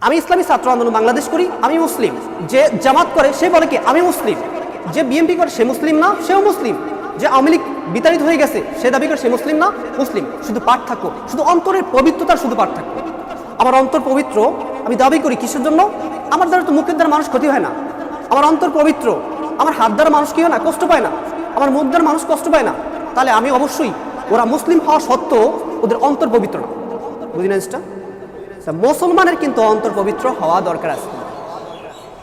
আমি ইসলামী ছাত্র আন্দোলন বাংলাদেশ করি, আমি মুসলিম। যে জামাত করে, সে বলে কি, আমি মুসলিম। যে বিএনপি করে, সে মুসলিম না, সেও মুসলিম। যে আওয়ামী লীগ বিতাড়িত হয়ে গেছে, সে দাবি করে, সে মুসলিম না, মুসলিম। শুধু পার্থক্য, শুধু অন্তরের পবিত্রতার শুধু পার্থক্য। আমার অন্তর পবিত্র, আমি দাবি করি কিসের জন্য? আমার দ্বারা তো মুখের দ্বারা মানুষ ক্ষতি হয় না। আমার অন্তর পবিত্র, আমার হাত দ্বারা মানুষ কি হয় না, কষ্ট পায় না। আমার মুখ দ্বারা মানুষ কষ্ট পায় না। তাহলে আমি অবশ্যই, ওরা মুসলিম হওয়া সত্ত্বেও ওদের অন্তর পবিত্র না। বুঝলি না জিনিসটা? তা মুসলমানের কিন্তু অন্তর পবিত্র হওয়া দরকার আছে।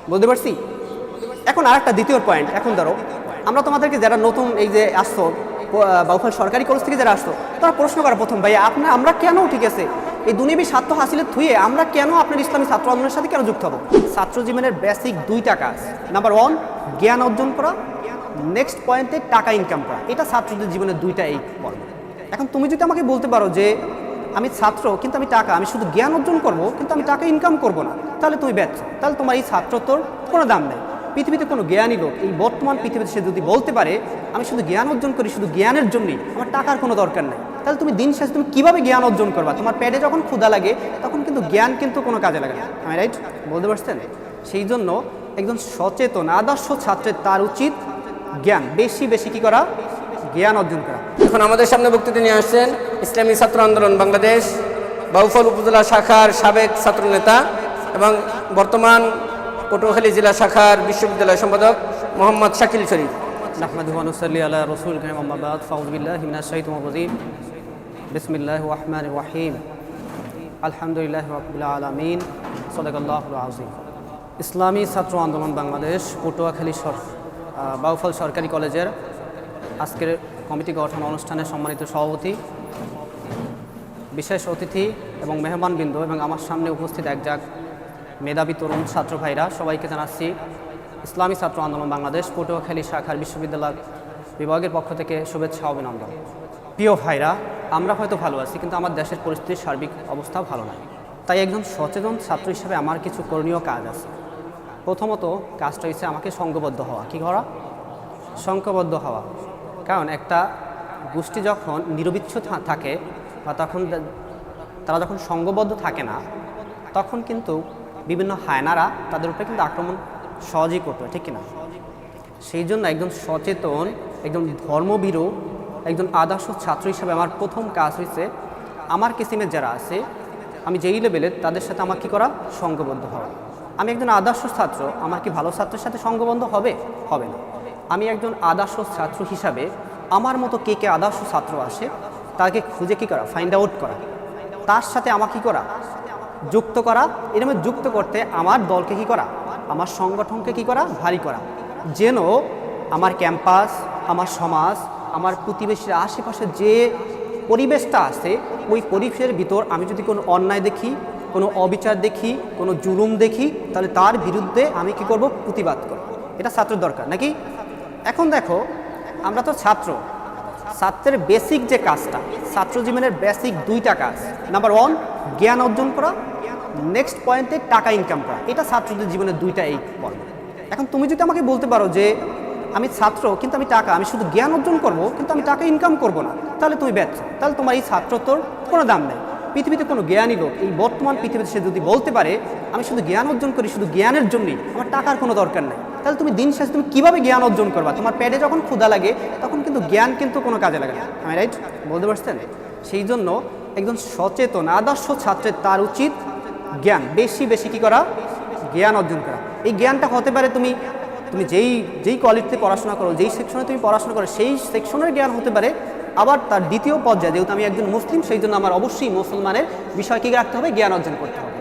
বুঝতে পারছি? এখন আরেকটা দ্বিতীয় পয়েন্ট এখন ধরো, আমরা তোমাদেরকে যারা নতুন এই যে আসছো বাউফল সরকারি কলেজ থেকে যারা আসতো তারা প্রশ্ন করা প্রথম ভাই আপনার আমরা কেন ঠিক আছে? এই দুনিয়াবি স্বার্থ হাসিলের থুয়ে আমরা কেন আপনার ইসলামী ছাত্র আন্দোলনের সাথে কেন যুক্ত হব? ছাত্র জীবনের বেসিক দুইটা কাজ নাম্বার ওয়ান জ্ঞান অর্জন করা। নেক্সট পয়েন্টে টাকা ইনকাম করা। এটা ছাত্রদের জীবনের দুইটা এই পর্ব। এখন তুমি যদি আমাকে বলতে পারো যে আমি ছাত্র, কিন্তু আমি টাকা, আমি শুধু জ্ঞান অর্জন করব, কিন্তু আমি টাকা ইনকাম করব না। তাহলে তুমি ব্যর্থ। তাহলে তোমার এই ছাত্রত্বর কোনো দাম নেই। পৃথিবীতে কোনো জ্ঞানী লোক, এই বর্তমান পৃথিবীতে সে যদি বলতে পারে, আমি শুধু জ্ঞান অর্জন করি, শুধু জ্ঞানের জন্যই, আমার টাকার কোনো দরকার নেই। তাহলে তুমি দিন শেষে তুমি কীভাবে জ্ঞান অর্জন করবা? তোমার পেটে যখন ক্ষুদা লাগে, তখন কিন্তু জ্ঞান কিন্তু কোনো কাজে লাগে না। আমি রাইট বলতে পারছেন? সেই জন্য একজন সচেতন, আদর্শ ছাত্রের তার উচিত জ্ঞান। বেশি বেশি কি করা? জ্ঞান অর্জন করা। এখন আমাদের সামনে বক্তৃতা নিয়ে আসছেন ইসলামী ছাত্র আন্দোলন বাংলাদেশ, বাউফল উপজেলা শাখার সাবেক ছাত্রনেতা এবং বর্তমান পটুয়াখালী জেলা শাখার বিশ্ববিদ্যালয় সম্পাদক মোহাম্মদ শাকিল শরীফ। রসুল আলহামদুলিল্লাহ ইসলামী ছাত্র আন্দোলন বাংলাদেশ, পটুয়াখালী সর বাউফল সরকারি কলেজের আজকের কমিটি গঠন অনুষ্ঠানে সম্মানিত সভাপতি, বিশেষ অতিথি এবং মেহমানবৃন্দ এবং আমার সামনে উপস্থিত একজাক মেধাবী তরুণ ছাত্র ভাইরা, সবাইকে জানাচ্ছি, ইসলামী ছাত্র আন্দোলন বাংলাদেশ পটুয়াখালী শাখার বিশ্ববিদ্যালয় বিভাগের পক্ষ থেকে শুভেচ্ছা, অভিনন্দন। প্রিয় ভাইরা, আমরা হয়তো ভালো আছি, কিন্তু আমার দেশের পরিস্থিতির সার্বিক অবস্থা ভালো নয় তাই একজন সচেতন ছাত্র হিসেবে আমার কিছু করণীয় কাজ আছে। প্রথমত, কাজটা হচ্ছে আমাকে সঙ্গবদ্ধ হওয়া। কী করা? সংঘবদ্ধ হওয়া। কারণ একটা গোষ্ঠী যখন নিরবিচ্ছ থাকে বা তখন তারা যখন সংঘবদ্ধ থাকে না, তখন কিন্তু বিভিন্ন হায়নারা তাদের উপরে কিন্তু আক্রমণ সহজেই করতো ঠিক কিনা? সেই জন্য একজন সচেতন, একজন ধর্মবীরও একজন আদর্শ ছাত্র হিসাবে আমার প্রথম কাজ হয়েছে আমার কিসিমের যারা আছে, আমি যেই লেভেলের তাদের সাথে আমার কী করা? সঙ্গবদ্ধ হওয়া। আমি একজন আদর্শ ছাত্র, আমার কি ভালো ছাত্রের সাথে সঙ্গবদ্ধ হবে? হবে না। আমি একজন আদর্শ ছাত্র হিসাবে আমার মতো কে কে আদর্শ ছাত্র আসে তাকে খুঁজে কী করা? ফাইন্ড আউট করা। তার সাথে আমার কী করা? যুক্ত করা। এরকম যুক্ত করতে আমার দলকে কী করা? আমার সংগঠনকে কী করা? ভারী করা। যেন আমার ক্যাম্পাস, আমার সমাজ, আমার প্রতিবেশীর আশেপাশে যে পরিবেশটা আছে, ওই পরিবেশের ভিতর আমি যদি কোনো অন্যায় দেখি, কোনো অবিচার দেখি, কোনো জুলুম দেখি, তাহলে তার বিরুদ্ধে আমি কি করব? প্রতিবাদ করব। এটা ছাত্রের দরকার, নাকি? এখন দেখো, আমরা তো ছাত্র। ছাত্রের বেসিক যে কাজটা, ছাত্র জীবনের বেসিক দুইটা কাজ। নাম্বার ওয়ান জ্ঞান অর্জন করা। নেক্সট পয়েন্টে টাকা ইনকাম করা। এটা ছাত্রদের জীবনের দুইটা এই পর্ব। এখন তুমি যদি আমাকে বলতে পারো যে, আমি ছাত্র, কিন্তু আমি টাকা, আমি শুধু জ্ঞান অর্জন করব, কিন্তু আমি টাকা ইনকাম করব না, তাহলে তুমি ব্যর্থ। তাহলে তোমার এই ছাত্রত্বর কোনো দাম নেই। পৃথিবীতে কোনো জ্ঞানী লোক, এই বর্তমান পৃথিবীতে সে যদি বলতে পারে, আমি শুধু জ্ঞান অর্জন করি, শুধু জ্ঞানের জন্যই, আমার টাকার কোনো দরকার নেই। তাহলে তুমি দিন শেষে তুমি কীভাবে জ্ঞান অর্জন করবা? তোমার পেটে যখন ক্ষুধা লাগে, তখন কিন্তু জ্ঞান কিন্তু কোনো কাজে লাগে না। আমি রাইট বলতে পারছেন? সেই জন্য একজন সচেতন, আদর্শ ছাত্রের তার উচিত জ্ঞান। বেশি বেশি কি করা? জ্ঞান অর্জন করা। এই জ্ঞানটা হতে পারে তুমি তুমি যেই যেই কোয়ালিটিতে পড়াশোনা করো, যেই সেকশনে তুমি পড়াশোনা করো, সেই সেকশনের জ্ঞান হতে পারে। আবার তার দ্বিতীয় পর্যায়ে, যেহেতু আমি একজন মুসলিম, সেই জন্য আমার অবশ্যই মুসলমানের বিষয় কী রাখতে হবে, জ্ঞান অর্জন করতে হবে।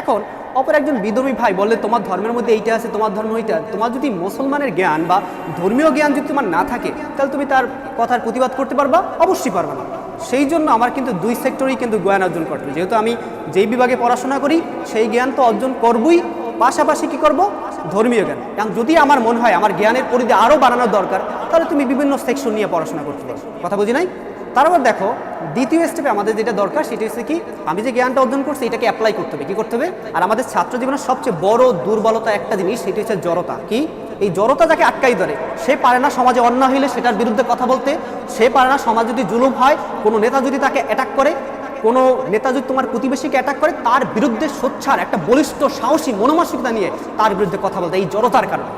এখন অপর একজন বিধর্মী ভাই বললে, তোমার ধর্মের মধ্যে এইটা আছে, তোমার ধর্ম ওইটা। তোমার যদি মুসলমানের জ্ঞান বা ধর্মীয় জ্ঞান যদি তোমার না থাকে, তাহলে তুমি তার কথার প্রতিবাদ করতে পারবা, অবশ্যই পারবা না। সেই জন্য আমার কিন্তু দুই সেক্টরেই কিন্তু জ্ঞান অর্জন করতে যেহেতু আমি যেই বিভাগে পড়াশোনা করি, সেই জ্ঞান তো অর্জন করবই। পাশাপাশি কি করব? ধর্মীয় জ্ঞান। এবং যদি আমার মনে হয়, আমার জ্ঞানের পরিধি আরও বাড়ানোর দরকার, তাহলে তুমি বিভিন্ন সেকশন নিয়ে পড়াশোনা করতে পারো। কথা বুঝি নাই? তারপর দেখো, দ্বিতীয় স্টেপে আমাদের যেটা দরকার, সেটা হচ্ছে কি, আমি যে জ্ঞানটা অর্জন করছি, এটাকে অ্যাপ্লাই করতে হবে। কী করতে হবে? আর আমাদের ছাত্র জীবনের সবচেয়ে বড় দুর্বলতা একটা জিনিস, সেটি হচ্ছে জড়তা। কি? এই জড়তা যাকে আটকাই ধরে, সে পারে না সমাজে অন্যায় হইলে সেটার বিরুদ্ধে কথা বলতে, সে পারে না সমাজ যদি জুলুম হয়, কোনো নেতা যদি তাকে অ্যাটাক করে, কোনো নেতা যদি তোমার প্রতিবেশীকে অ্যাটাক করে, তার বিরুদ্ধে সোচ্চার একটা বলিষ্ঠ, সাহসী, মনোমানসিকতা নিয়ে তার বিরুদ্ধে কথা বলতে, এই জড়তার কারণে।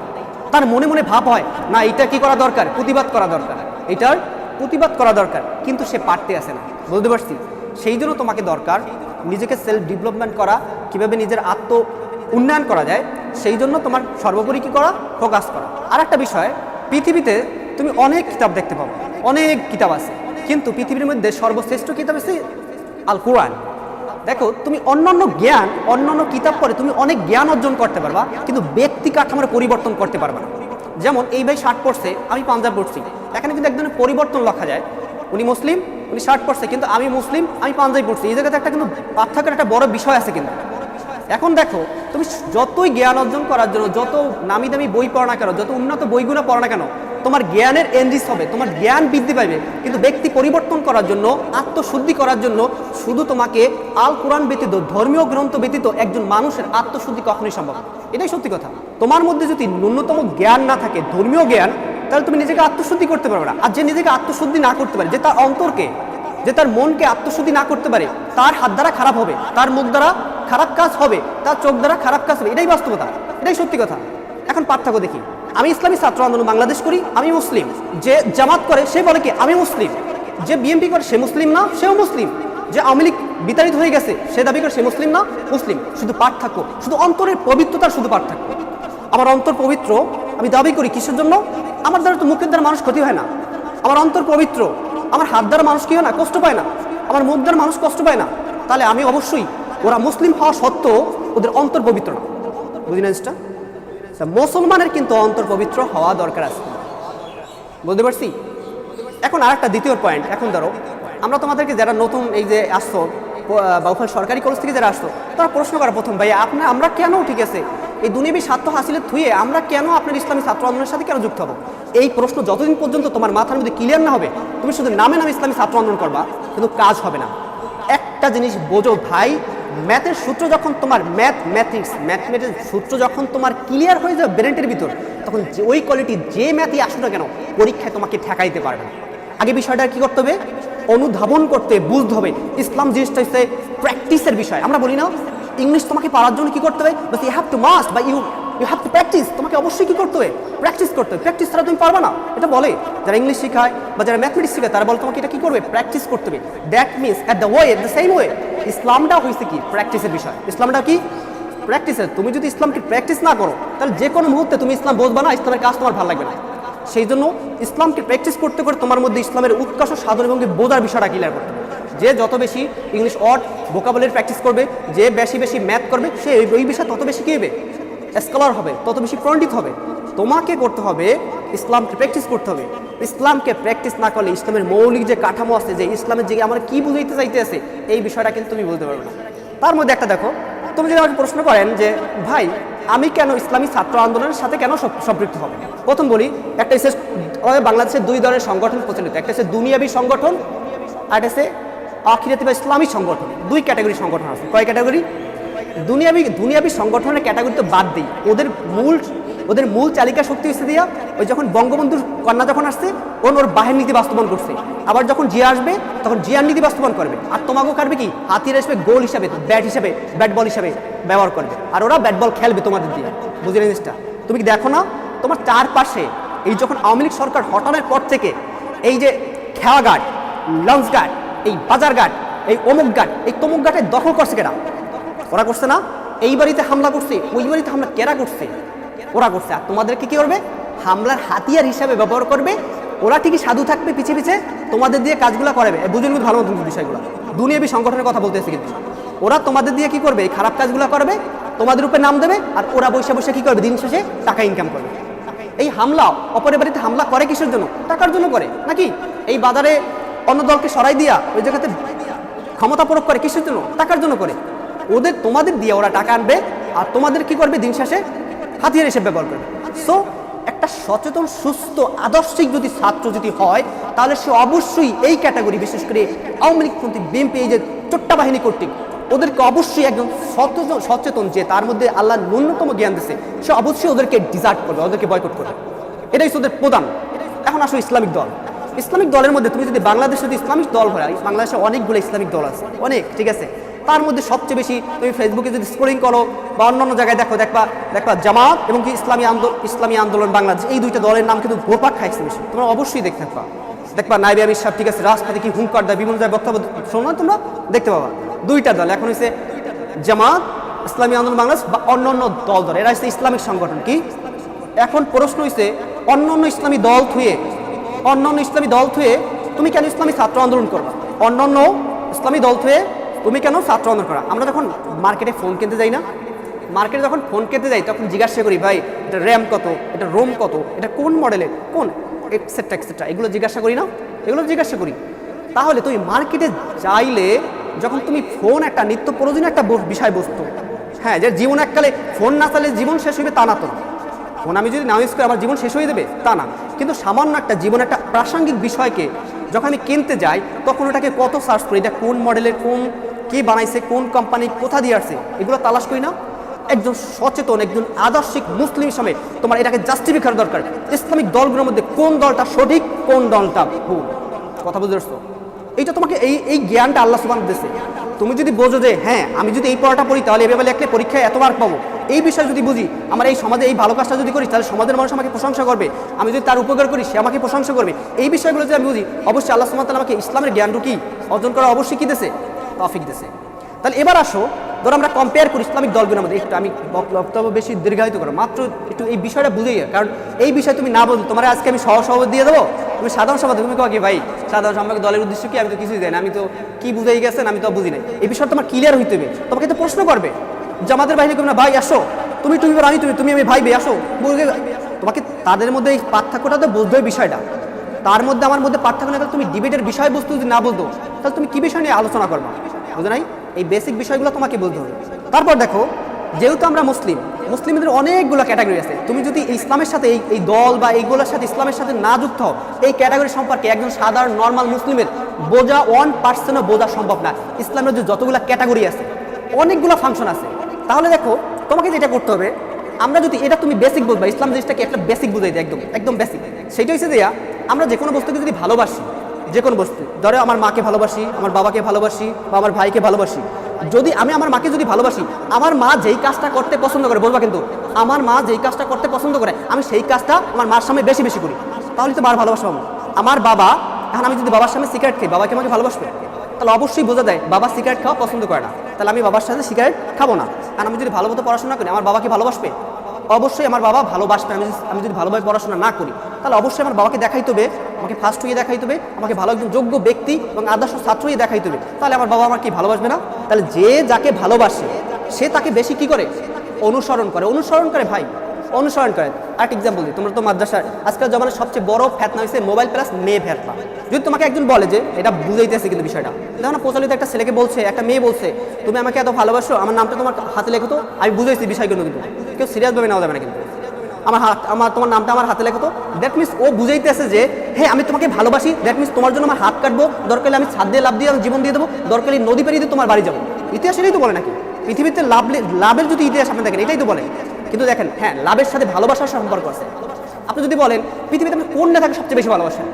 তার মনে মনে ভাব হয়, না এটা কি করা দরকার? প্রতিবাদ করা দরকার। এটার প্রতিবাদ করা দরকার, কিন্তু সে পারতে আসে না। বলতে পারছি? সেই জন্য তোমাকে দরকার নিজেকে সেলফ ডেভেলপমেন্ট করা, কীভাবে নিজের আত্ম উন্নয়ন করা যায়, সেই জন্য তোমার সর্বোপরি কী করা? ফোকাস করা। আর একটা বিষয়, পৃথিবীতে তুমি অনেক কিতাব দেখতে পাবো, অনেক কিতাব আছে, কিন্তু পৃথিবীর মধ্যে সর্বশ্রেষ্ঠ কিতাব আছে আল কোরআন। দেখো, তুমি অন্যান্য জ্ঞান, অন্যান্য কিতাব পড়ে তুমি অনেক জ্ঞান অর্জন করতে পারবা, কিন্তু ব্যক্তি কাঠামোর পরিবর্তন করতে পারবা না। যেমন এই ভাই শার্ট পরছে, আমি পাঞ্জাব পরছি। এখানে কিন্তু এক ধরনের পরিবর্তন লেখা যায়। উনি মুসলিম, উনি শার্ট পরছে, কিন্তু আমি মুসলিম, আমি পাঞ্জাবি পরছি। এই জায়গাতে একটা কিন্তু পার্থক্যের একটা বড় বিষয় আছে কিন্তু। এখন দেখো, তুমি যতই জ্ঞান অর্জন করার জন্য, যত নামি দামি বই পড়া না কেন, যত উন্নত বইগুলো পড়া না কেন তোমার জ্ঞানের এনরিচ হবে, তোমার জ্ঞান বৃদ্ধি পাবে কিন্তু ব্যক্তি পরিবর্তন করার জন্য, আত্মশুদ্ধি করার জন্য শুধু তোমাকে আল কোরআন ব্যতীত, ধর্মীয় গ্রন্থ ব্যতীত একজন মানুষের আত্মশুদ্ধি কখনোই সম্ভব এটাই সত্যি কথা। তোমার মধ্যে যদি ন্যূনতম জ্ঞান না থাকে, ধর্মীয় জ্ঞান, তাহলে তুমি নিজেকে আত্মশুদ্ধি করতে পারবে না। আর যে নিজেকে আত্মশুদ্ধি না করতে পারে, যে তার অন্তরকে, যে তার মনকে আত্মশুদ্ধি না করতে পারে, তার হাত দ্বারা খারাপ হবে, তার মুখ দ্বারা খারাপ কাজ হবে, তার চোখ দ্বারা খারাপ কাজ হবে, এটাই বাস্তবতা। এটাই সত্যি কথা। এখন পার্থক্য দেখি। আমি ইসলামী ছাত্র আন্দোলন বাংলাদেশ করি, আমি মুসলিম। যে জামাত করে, সে বলে কি, আমি মুসলিম। যে বিএমপি করে, সে মুসলিম না, সেও মুসলিম। যে আওয়ামী লীগ বিতাড়িত হয়ে গেছে, সে দাবি করে, সে মুসলিম না, মুসলিম। শুধু পার্থক্য, শুধু অন্তরের পবিত্রতার শুধু পার্থক্য। আমার অন্তর পবিত্র, আমি দাবি করি কিসের জন্য? আমার দ্বারা তো মুখের দ্বারা মানুষ ক্ষতি হয় না। আমার অন্তর পবিত্র, আমার হাত দ্বারা মানুষ কি হয় না, কষ্ট পায় না। আমার মুখ দ্বারা মানুষ কষ্ট পায় না। তাহলে আমি অবশ্যই, ওরা মুসলিম হওয়া সত্ত্বেও ওদের অন্তর পবিত্র না। বুঝলি না জিনিসটা? তা মুসলমানের কিন্তু অন্তর পবিত্র হওয়া দরকার আছে। বুঝতে পারছি? এখন আর একটা দ্বিতীয় পয়েন্ট এখন ধরো, আমরা তোমাদেরকে যারা নতুন এই যে আসছো, বাউফল সরকারি কলেজ থেকে যারা আসতো তারা প্রশ্ন করা প্রথম ভাই আপনার আমরা কেন ঠিক আছে? এই দুনিয়াবি স্বার্থ হাসিলের থুয়ে আমরা কেন আপনার ইসলামী ছাত্র আন্দোলনের সাথে কেন যুক্ত হব? এই প্রশ্ন যতদিন পর্যন্ত তোমার মাথার মধ্যে ক্লিয়ার না হবে, তুমি শুধু নামে নামে ইসলামী ছাত্র আন্দোলন করবা, কিন্তু কাজ হবে না। একটা জিনিস বোঝো ভাই ম্যাথের সূত্র যখন তোমার ম্যাথ ম্যাথ ম্যাথমেটিক্স সূত্র যখন তোমার ক্লিয়ার হয়ে যাবে ব্রেনটের ভিতর, তখন যে, ওই কোয়ালিটি যে ম্যাথই আসো না কেন, পরীক্ষায় তোমাকে ঠেকাইতে পারবে আগে বিষয়টা কি করতে হবে? অনুধাবন করতে বুঝতে হবে। ইসলাম জিনিসটা হচ্ছে প্র্যাকটিসের বিষয়। আমরা বলি না ইংলিশ তোমাকে পারার জন্য কি করতে হবে? বাস ইউ হ্যাভ টু মাস্ট বা you you have to practice তোমাকে অবশ্যই কি করতে হবে? প্র্যাকটিস করতে হবে। প্র্যাকটিস ছাড়া তুমি পারবে না। এটা বলে। যারা ইংলিশ শেখায় বা যারা ম্যাথমেটিক্স শেখায়, তারা বলে তোমাকে এটা কি করবে? প্র্যাকটিস করতে হবে। That means at the way the same way ইসলামটা হয়েছে কি? প্র্যাকটিসের বিষয়। ইসলামটা কি? প্র্যাকটিসের তুমি যদি ইসলামকে প্র্যাকটিস না করো, তাহলে যে কোনো মুহূর্তে তুমি ইসলাম বুঝবা না, ইসলামের কাজ তোমার ভালো লাগবে না। সেই জন্য ইসলামকে প্র্যাকটিস করতে করে তোমার মধ্যে ইসলামের উৎকর্ষ সাধন এবং বোঝার বিষয়টা ক্লিয়ার করতে। যে যত বেশি ইংলিশ অড ভোকাবুলারি প্র্যাকটিস করবে, যে বেশি বেশি ম্যাথ করবে, সে ওই বিষয়ে তত বেশি কী হবে? স্কলার হবে, তত বেশি পণ্ডিত হবে। তোমাকে করতে হবে ইসলামকে প্র্যাকটিস করতে হবে। ইসলামকে প্র্যাকটিস না করলে ইসলামের মৌলিক যে কাঠামো আছে, যে ইসলামের যে আমরা কি বুঝাইতে চাইতে আছে এই বিষয়টা কিন্তু তুমি বলতে পারবে না। তার মধ্যে একটা দেখো, তুমি যদি আমাকে প্রশ্ন করেন যে, ভাই, আমি কেন ইসলামী ছাত্র আন্দোলনের সাথে কেন সম্পৃক্ত হবে? প্রথম বলি, একটা হচ্ছে বাংলাদেশের দুই ধরনের সংগঠন প্রচলিত। একটা হচ্ছে দুনিয়াবী সংগঠন, আর একটা হচ্ছে আখিরাতি বা ইসলামী সংগঠন। দুই ক্যাটাগরি সংগঠন আছে। কয় ক্যাটাগরি দুনিয়াবি দুনিয়াবি সংগঠনের ক্যাটাগরি তো বাদ দিই। ওদের মূল ওদের মূল চালিকা শক্তি হচ্ছে দিয়া, ওই যখন বঙ্গবন্ধুর কন্যা যখন আসছে, ওন ওর বাহির নীতি বাস্তবায়ন করছে। আবার যখন জিয়া আসবে, তখন জিয়ার নীতি বাস্তবায়ন করবে। আর তোমাকেও কাটবে কি? হাতির আসবে গোল হিসাবে ব্যাট হিসাবে ব্যাট বল হিসাবে ব্যবহার করবে। আর ওরা ব্যাট বল খেলবে তোমাদের দিয়ে। বুঝলে জিনিসটা? তুমি কি দেখো না? তোমার চারপাশে এই যখন আওয়ামী লীগ সরকার হটানোর পর থেকে এই যে খেয়া গার্ড এই বাজার গার্ড এই অমুক গার্ড এই তমুক গার্ডে দখল করছে কেনা ওরা করছে না? এই বাড়িতে হামলা করছে, ওই বাড়িতে হামলা কেরা করছে? ওরা করছে। আর তোমাদেরকে কি করবে? হামলার হাতিয়ার হিসাবে ব্যবহার করবে। ওরা ঠিকই সাধু থাকবে পিছিয়ে পিছিয়ে তোমাদের দিয়ে কাজগুলো করাবে। বুঝুন কিন্তু ভালো মতো বিষয়গুলো। দুনিয়াবী সংগঠনের কথা বলতেছে কিন্তু। ওরা তোমাদের দিয়ে কি করবে? খারাপ কাজগুলো করবে, তোমাদের উপরে নাম দেবে, আর ওরা বসে বসে কী করবে? দিন শেষে টাকা ইনকাম করবে। এই হামলা, অপরের বাড়িতে হামলা করে কিসের জন্য? টাকার জন্য করে। নাকি? এই বাজারে অন্য দলকে সরাই দিয়া ওই জায়গাতে ক্ষমতা প্রয়োগ করে কিসের জন্য? টাকার জন্য করে। ওদের তোমাদের দিয়ে ওরা টাকা আনবে, আর তোমাদের কি করবে দিন শেষে? হাতিয়ার হিসেবে ব্যবহার করবে। সো একটা সচেতন, সুস্থ, আদর্শিক যদি ছাত্র যদি হয়, তাহলে সে অবশ্যই এই ক্যাটাগরি বিশেষ করে আওয়ামী লীগপন্থী বিএনপি এই যে চোট্টা বাহিনী কর্তৃক, ওদেরকে অবশ্যই একজন সচেতন যে তার মধ্যে আল্লাহ ন্যূনতম জ্ঞান দিচ্ছে সে অবশ্যই ওদেরকে ডিজার্ট করবে, ওদেরকে বয়কট করবে। এটাই হচ্ছে ওদের প্রধান। এখন আসো ইসলামিক দল। ইসলামিক দলের মধ্যে তুমি যদি বাংলাদেশে যদি ইসলামিক দল হয় বাংলাদেশে অনেকগুলো ইসলামিক দল আছে, অনেক, ঠিক আছে? তার মধ্যে সবচেয়ে বেশি তুমি ফেসবুকে যদি স্ক্রোলিং করো বা অন্যান্য জায়গায় দেখো, দেখবা দেখবা জামাত এবং কি ইসলামী আন্দোলন ইসলামী আন্দোলন বাংলাদেশ, এই দুইটা দলের নাম কিন্তু গোপাক খাইছে বেশি তোমরা অবশ্যই দেখতে থাকবা দেখবা নাইবি আমির সাহেব, ঠিক আছে, রাজপথে কি হুঙ্কার দেয় বিভিন্ন জায়গায় বক্তব্য শোনো তোমরা, দেখতে পাবা। দুইটা দল, এখন হচ্ছে জামাত, ইসলামী আন্দোলন বাংলাদেশ বা অন্য অন্য দল দল। এরা হচ্ছে ইসলামিক সংগঠন, কি? এখন প্রশ্ন হয়েছে অন্য অন্য ইসলামী দল থুয়ে অন্য অন্য ইসলামী দল থুয়ে তুমি কেন ইসলামী ছাত্র আন্দোলন করবা? অন্যান্য ইসলামী দল থুয়ে তুমি কেন ছাত্র আন্দোলন করা? আমরা যখন মার্কেটে ফোন কিনতে যাই না মার্কেটে যখন ফোন কিনতে যাই, তখন জিজ্ঞাসা করি, ভাই, এটা র্যাম কত? এটা রোম কত? এটা কোন মডেলের কোন? এক্সেট্রা এক্সেট্রা এগুলো জিজ্ঞাসা করি না, এগুলো জিজ্ঞাসা করি। তাহলে তুমি মার্কেটে যাইলে, যখন তুমি ফোন একটা নিত্য প্রয়োজনীয় একটা বস- বিষয়বস্তু হ্যাঁ যে জীবন এককালে ফোন না চালে জীবন শেষ হইবে তা না তো ফোন আমি যদি না ইউজ করি, আমার জীবন শেষ হয়ে দেবে তা না। কিন্তু সামান্য একটা জীবন, একটা প্রাসঙ্গিক বিষয়কে যখন আমি কিনতে যাই, তখন ওটাকে কত সার্চ করি? এটা কোন মডেলের কোন কে বানাইছে, কোন কোম্পানি কোথা দিয়ে আসছে, এগুলো তালাশ করি না। একজন সচেতন, একজন আদর্শিক মুসলিম হিসাবে তোমার এটাকে জাস্টিফাই করা দরকার। ইসলামিক দলগুলোর মধ্যে কোন দলটা সঠিক, কোন দলটা ভুল? কথা বুঝতে পারছ? এইটা তোমাকে এই এই জ্ঞানটা আল্লাহ সুবান দিয়েছে তুমি যদি বোঝো যে হ্যাঁ আমি যদি এই পড়াটা পড়ি, তাহলে এভাবে লিখলে পরীক্ষায় এত মার্ক পাবো। এই বিষয়ে যদি বুঝি, আমার এই সমাজে এই ভালো কাজটা যদি করি, তাহলে সমাজের মানুষ আমাকে প্রশংসা করবে। আমি যদি তার উপকার করি, সে আমাকে প্রশংসা করবে। এই বিষয়গুলো যদি আমি বুঝি, অবশ্যই আল্লাহ সুবান আমাকে ইসলামের জ্ঞানটুকু কি অর্জন করা অবশ্যই কি দিয়েছে তফিক দিয়েছে তাহলে এবার আসো, ধরো আমরা কম্পেয়ার করি ইসলামিক দলগুলোর মধ্যে। একটু আমি বক্তব্য বেশি দীর্ঘায়িত করো, মাত্র একটু এই বিষয়টা বুঝেই। কারণ এই বিষয়ে তুমি না বলতো তোমার আজকে আমি সহ সভাপতি দিয়ে দেবো? তুমি সাধারণ সভা তুমি কি ভাই, সাধারণ সম্পাদক দলের উদ্দেশ্য কি? আমি তো কিছুই জানি আমি তো কি বুঝেই গেছেন আমি তো বুঝি নাই। এই বিষয়টা তোমার ক্লিয়ার হইতে হবে। তোমাকে তো প্রশ্ন করবে, জামাতের কেউ না, ভাই, আসো। তুমি তুমি আমি তুমি তুমি, আমি ভাই বে, আসো। তোমাকে তাদের মধ্যে এই পার্থক্যটা তো বুঝতে হবে বিষয়টা। তার মধ্যে আমার মধ্যে পার্থক্য না তুমি ডিবেটের বিষয়বস্তু যদি না বলতো, তাহলে তুমি কি বিষয় নিয়ে আলোচনা করবা? বুঝে নাই? এই বেসিক বিষয়গুলো তোমাকে বলতে হবে। তারপর দেখো, যেহেতু আমরা মুসলিম, মুসলিমদের অনেকগুলো ক্যাটাগরি আছে। তুমি যদি ইসলামের সাথে এই এই দল বা এইগুলোর সাথে ইসলামের সাথে না যুক্ত হও, এই ক্যাটাগরি সম্পর্কে একজন সাধারণ নর্মাল মুসলিমের বোঝা ওয়ান পার্সেন্টও বোঝা সম্ভব না। ইসলামের যে যতগুলো ক্যাটাগরি আছে, অনেকগুলো ফাংশন আছে। তাহলে দেখো, তোমাকে যেটা করতে হবে, আমরা যদি এটা তুমি বেসিক বুঝবা ইসলাম জিনিসটাকে একটা বেসিক বুঝাই দিই, একদম একদম বেসিক সেটা হচ্ছে দেয়া আমরা যে কোনো বস্তুকে যদি ভালোবাসি, যে কোনো বস্তু, ধরো আমার মাকে ভালোবাসি, আমার বাবাকে ভালোবাসি বা আমার ভাইকে ভালোবাসি, যদি আমি আমার মাকে যদি ভালোবাসি, আমার মা যেই কাজটা করতে পছন্দ করে, বলবা কিন্তু, আমার মা যেই কাজটা করতে পছন্দ করে, আমি সেই কাজটা আমার মার সামনে বেশি বেশি করি। তাহলে তো মার ভালোবাসা পাবো আমার বাবা, এখন আমি যদি বাবার সামনে সিগারেট খাই, বাবাকে আমাকে ভালোবাসবে? তাহলে অবশ্যই বোঝা যায়, বাবা সিগারেট খাওয়া পছন্দ করে না। তাহলে আমি বাবার সাথে সিগারেট খাব না। কারণ আমি যদি ভালো মতো পড়াশোনা করি, আমার বাবাকে ভালোবাসবে? অবশ্যই আমার বাবা ভালোবাসবে। আমি আমি যদি ভালোভাবে পড়াশোনা না করি তাহলে অবশ্যই আমার বাবাকে দেখাইতে হবে, আমাকে ফার্স্ট হয়ে দেখাইতে হবে, আমাকে ভালো একজন যোগ্য ব্যক্তি এবং আদর্শ ছাত্র হয়ে দেখাইতে হবে। তাহলে আমার বাবা আমার কি ভালোবাসবে না। তাহলে যে যাকে ভালোবাসে, সে তাকে বেশি কি করে? অনুসরণ করে। অনুসরণ করে ভাই, অনুসরণ করে। আর এক্সাম্পল দিই, তোমরা তো মাদ্রাসার আজকাল জমানার সবচেয়ে বড় ফ্যাতনা হয়েছে মোবাইল প্লাস মেয়ে ফ্যাতনা। যদি তোমাকে একজন বলে যে, এটা বুঝাইতেছে কিন্তু বিষয়টা। দেখো না, প্রচলিত একটা ছেলেকে বলছে, একটা মেয়ে বলছে, তুমি আমাকে এত ভালোবাসো, আমার নামটা তোমার হাতে লেখো তো, আমি বুঝাইছি বিষয়গুলো কিন্তু। কেউ সিরিয়াসভাবে নেওয়া যাবে না কিন্তু। আমার হাত, আমার তোমার নামটা আমার হাতে লেখো তো। দ্যাট মিনস ও বুঝাইতেছে যে হ্যাঁ আমি তোমাকে ভালোবাসি। দ্যাট মিনস তোমার জন্য আমার হাত কাটবো। দরকার আমি ছাদ দিয়ে লাভ দিয়ে আমি জীবন দিয়ে দেবো। দরকার নদী পেরিয়ে তোমার বাড়ি যাব। ইতিহাস এটাই তো বলে নাকি? পৃথিবীতে লাভ লাভের যদি ইতিহাস আপনি দেখেন, এটাই তো বলে। কিন্তু দেখেন হ্যাঁ লাভের সাথে ভালোবাসার সম্পর্ক আছে। আপনি যদি বলেন, পৃথিবীতে আপনি কোন নেতাকে সবচেয়ে বেশি ভালোবাসেন?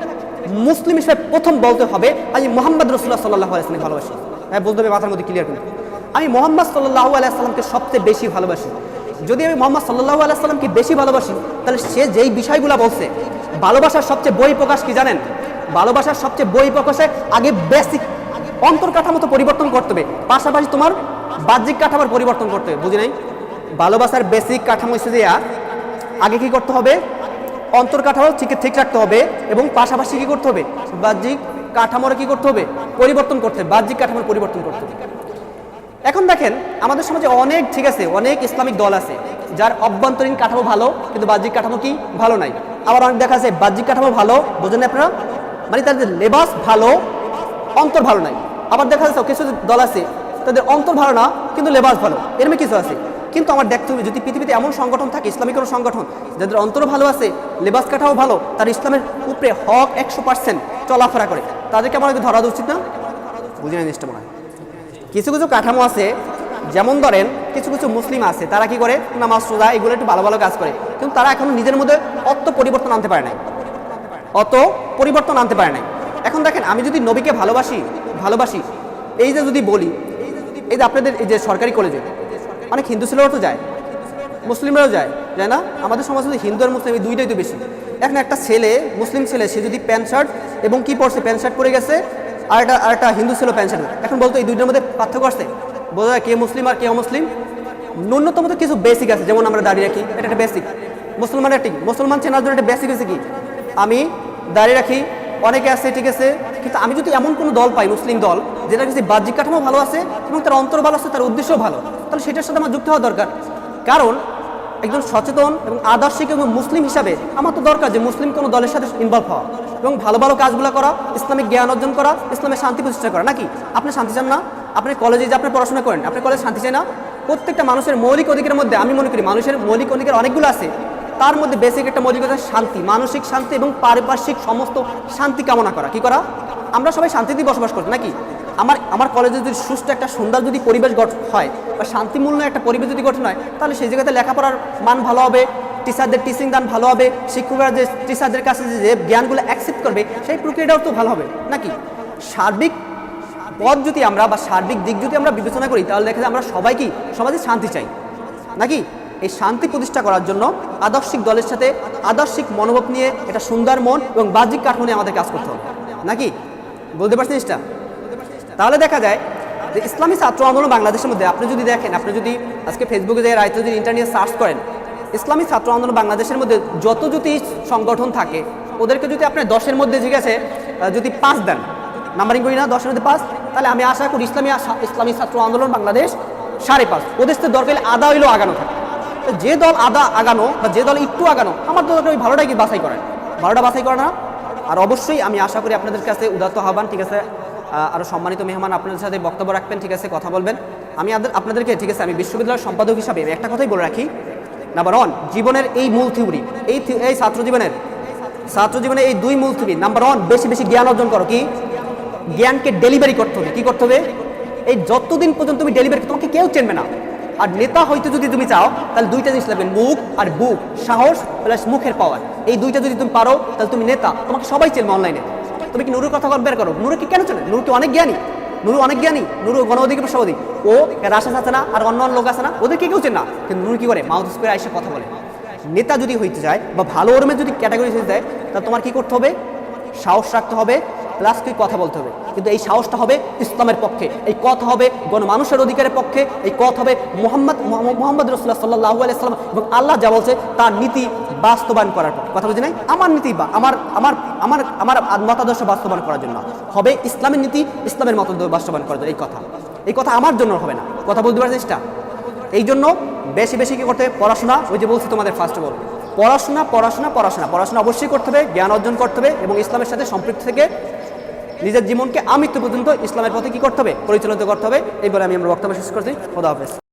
মুসলিম হিসেবে প্রথম বলতে হবে, আমি মোহাম্মদ রসুল্লাহ সাল্লাহ আলাইসলামকে ভালোবাসি। হ্যাঁ বলতে হবে মাথার মধ্যে ক্লিয়ার কিন্তু আমি মোহাম্মদ সাল্লাহ আলাইসাল্লামকে সবচেয়ে বেশি ভালোবাসি। যদি আমি মোহাম্মদ সাল্লাহ আলাইসাল্লামকে বেশি ভালোবাসি, তাহলে সে যেই বিষয়গুলো বলছে, ভালোবাসার সবচেয়ে বই প্রকাশ কি জানেন? ভালোবাসার সবচেয়ে বই প্রকাশে আগে বেসিক অন্তর কাঠামো তো পরিবর্তন করতে হবে। পাশাপাশি তোমার বাহ্যিক কাঠামোর পরিবর্তন করতে হবে, বুঝি নাই? ভালোবাসার বেসিক কাঠামো দেয়া আগে কি করতে হবে? অন্তর কাঠামো ঠিক ঠিক রাখতে হবে এবং পাশাপাশি কি করতে হবে? বাহ্যিক কাঠামোর কি করতে হবে? পরিবর্তন করতে হবে, বাহ্যিক কাঠামোর পরিবর্তন করতে হবে। এখন দেখেন, আমাদের সমাজে অনেক ঠিক আছে, অনেক ইসলামিক দল আছে, যার অভ্যন্তরীণ কাঠামো ভালো, কিন্তু বাহ্যিক কাঠামো কি? ভালো নাই। আবার অনেক দেখা আছে বাহ্যিক কাঠামো ভালো, বোঝেন আপনারা? মানে তাদের লেবাস ভালো, অন্তর ভালো নাই। আবার দেখা যাচ্ছে কিছু দল আছে, তাদের অন্তর ভালো না, কিন্তু লেবাস ভালো। এরমে কিছু আছে। কিন্তু আমার দেখতে হবে, যদি পৃথিবীতে এমন সংগঠন থাকে, ইসলামিক কোনো সংগঠন, যাদের অন্তর ভালো আছে, লেবাস কাঠাও ভালো, তার ইসলামের উপরে হক একশো পার্সেন্ট চলাফেরা করে, তাদেরকে আমাদের ধরা উচিত না? বুঝি না জিনিসটা মনে হয়। কিছু কিছু কাঠামো আছে, যেমন ধরেন কিছু কিছু মুসলিম আছে, তারা কি করে? নামাজ সোজা এগুলো একটু ভালো ভালো কাজ করে। কিন্তু তারা এখনও নিজের মধ্যে অত পরিবর্তন আনতে পারে নাই। অত পরিবর্তন আনতে পারে নাই। এখন দেখেন, আমি যদি নবীকে ভালোবাসি ভালোবাসি, এই যে যদি বলি, এই যে আপনাদের, এই যে সরকারি কলেজে, অনেক হিন্দু ছেলেরাও তো যায়, মুসলিমরাও যায় যায় না? আমাদের সমাজ যদি হিন্দু আর মুসলিম, এই দুইটাই তো বেশি। এখন একটা ছেলে, মুসলিম ছেলে, সে যদি প্যান্ট শার্ট এবং কি পরছে, প্যান্ট শার্ট পরে গেছে আর একটা আর একটা হিন্দু ছিল প্যান্ট এখন বলতো এই দুইটার মধ্যে পার্থক্য আসছে বোঝা যায় কে মুসলিম আর কে অমুসলিম। ন্যূনতম তো কিছু বেসিক আছে, যেমন আমরা দাঁড়িয়ে রাখি, এটা একটা বেসিক মুসলমানের ঠিক, মুসলমান চেনার জন্য একটা বেসিক আছে কি? আমি দাঁড়িয়ে রাখি, অনেকে আছে, ঠিক আছে, কিন্তু আমি যদি এমন কোনো দল পাই, মুসলিম দল যেটা কিছু বাহ্যিক কাঠামো ভালো আছে এবং তার অন্তর ভালো আছে, তার উদ্দেশ্য ভালো, তাহলে সেটার সাথে আমার যুক্ত হওয়া দরকার। কারণ একজন সচেতন এবং আদর্শিক এবং মুসলিম হিসাবে আমার তো দরকার যে মুসলিম কোনো দলের সাথে ইনভলভ হওয়া। এবং ভালো ভালো কাজগুলো করা, ইসলামিক জ্ঞান অর্জন করা ইসলামের শান্তি প্রতিষ্ঠা করা। নাকি? আপনি শান্তি চান না? আপনি কলেজে যে আপনি পড়াশোনা করেন, আপনি কলেজ শান্তি চাই না? প্রত্যেকটা মানুষের মৌলিক অধিকারের মধ্যে, আমি মনে করি মানুষের মৌলিক অধিকার অনেকগুলো আছে। তার মধ্যে বেসিক একটা মৌলিক অধিকার শান্তি, মানসিক শান্তি এবং পারিপার্শ্বিক সমস্ত শান্তি কামনা করা। কি করা? আমরা সবাই শান্তিতেই বসবাস করছি, নাকি? আমার আমার কলেজে যদি সুস্থ একটা সুন্দর যদি পরিবেশ গঠন হয় বা শান্তিমূল্য একটা পরিবেশ যদি গঠন হয়, তাহলে সেই জায়গাতে লেখাপড়ার মান ভালো হবে টিচারদের টিচিং দান ভালো হবে, শিক্ষকরা যে টিচারদের কাছে যে জ্ঞানগুলো অ্যাকসেপ্ট করবে, সেই প্রক্রিয়াটাও তো ভালো হবে, নাকি? সার্বিক পথ যদি আমরা বা সার্বিক দিক যদি আমরা বিবেচনা করি, তাহলে দেখা যায় আমরা সবাই কি সমাজে শান্তি চাই, নাকি? এই শান্তি প্রতিষ্ঠা করার জন্য আদর্শিক দলের সাথে আদর্শিক মনোভাব নিয়ে একটা সুন্দর মন এবং বাহ্যিক কাঠামো আমাদের কাজ করতে হবে, নাকি? বলতে পারছেন জিনিসটা তাহলে দেখা যায় যে ইসলামী ছাত্র আন্দোলন বাংলাদেশের মধ্যে, আপনি যদি দেখেন, আপনি যদি আজকে ফেসবুকে যে রাইতে যদি ইন্টারনেট সার্চ করেন ইসলামী ছাত্র আন্দোলন বাংলাদেশের মধ্যে যত যদি সংগঠন থাকে ওদেরকে যদি আপনি দশের মধ্যে জিজ্ঞাসে যদি পাঁচ দেন নাম্বারিং করি না দশের মধ্যে পাঁচ তাহলে আমি আশা করি ইসলামী ইসলামী ছাত্র আন্দোলন বাংলাদেশ সাড়ে পাঁচ। ওদের সাথে দরকার আদা হইলেও আগানো থাকে। তো যে দল আদা আগানো বা যে দল একটু আগানো আমার তো ওই ভালোটাই কি বাছাই করেন ভালোটা বাছাই করে না। আর অবশ্যই আমি আশা করি আপনাদের কাছে উদাত্ত আহ্বান ঠিক আছে? আহ, আরও সম্মানিত মেহমান আপনাদের সাথে বক্তব্য রাখবেন ঠিক আছে? কথা বলবেন। আমি আপনাদেরকে ঠিক আছে? আমি বিশ্ববিদ্যালয়ের সম্পাদক হিসাবে একটা কথাই বলে রাখি। নাম্বার ওয়ান জীবনের এই মূল থিওরি এই এই ছাত্র জীবনের, ছাত্র জীবনে এই দুই মূল থিওরি নাম্বার ওয়ান বেশি বেশি জ্ঞান অর্জন করো, কি? জ্ঞানকে ডেলিভারি করতে হবে, কি করতে হবে? এই যতদিন পর্যন্ত তুমি ডেলিভারি তোমাকে কেউ চেনবে না। আর নেতা হইতে যদি তুমি চাও, তাহলে দুইটা জিনিস লাগবে, মুখ আর বুক, সাহস প্লাস মুখের পাওয়ার এই দুইটা যদি তুমি পারো, তাহলে তুমি নেতা, তোমাকে সবাই চেনবে অনলাইনে তুমি কি নুরুর কথা বের করো? নুরু কি কেন চেনে নুরু কি অনেক জ্ঞানী। নুরু অনেক জ্ঞানী, নুরু গণ অধিকার সভাপতি ও রাশেদ আছে না, আর অন্য অন্য লোক আছে না ওদেরকে কেউ চেন না। কিন্তু নুরু কি করে? মাউথ স্পেয়ার এসে কথা বলে। নেতা যদি হইতে যায় বা ভালো ওরমে যদি ক্যাটাগরি হইতে যায় তাহলে তোমার কি করতে হবে? সাহস রাখতে হবে প্লাস কি কথা বলতে হবে। কিন্তু এই সাহসটা হবে ইসলামের পক্ষে। এই কথা হবে গণমানুষের অধিকারের পক্ষে। এই কথা হবে মোহাম্মদ মোহাম্মদ রসুল্লাহ সাল্লাহ আলাইসাল্লাম এবং আল্লাহ যা বলছে, তার নীতি বাস্তবায়ন করার পর। কথা বুঝি নাই? আমার নীতি বা আমার আমার আমার আমার মতাদর্শ বাস্তবায়ন করার জন্য। হবে ইসলামের নীতি, ইসলামের মত বাস্তবায়ন করার জন্য। এই কথা। এই কথা আমার জন্য হবে না। কথা বলতে পারছিস এই জন্য বেশি বেশি কি করতে হবে? পড়াশোনা, ওই যে বলছি তোমাদের ফার্স্ট অফ অল পড়াশোনা পড়াশোনা পড়াশোনা। পড়াশোনা অবশ্যই করতে হবে, জ্ঞান অর্জন করতে হবে এবং ইসলামের সাথে সম্পৃক্ত থেকে নিজের জীবনকে আমৃত্যু পর্যন্ত ইসলামের পথে কি করতে হবে? পরিচালিত করতে হবে। এই বলে আমি আমার বক্তব্য শেষ করছি। খোদা হাফেজ।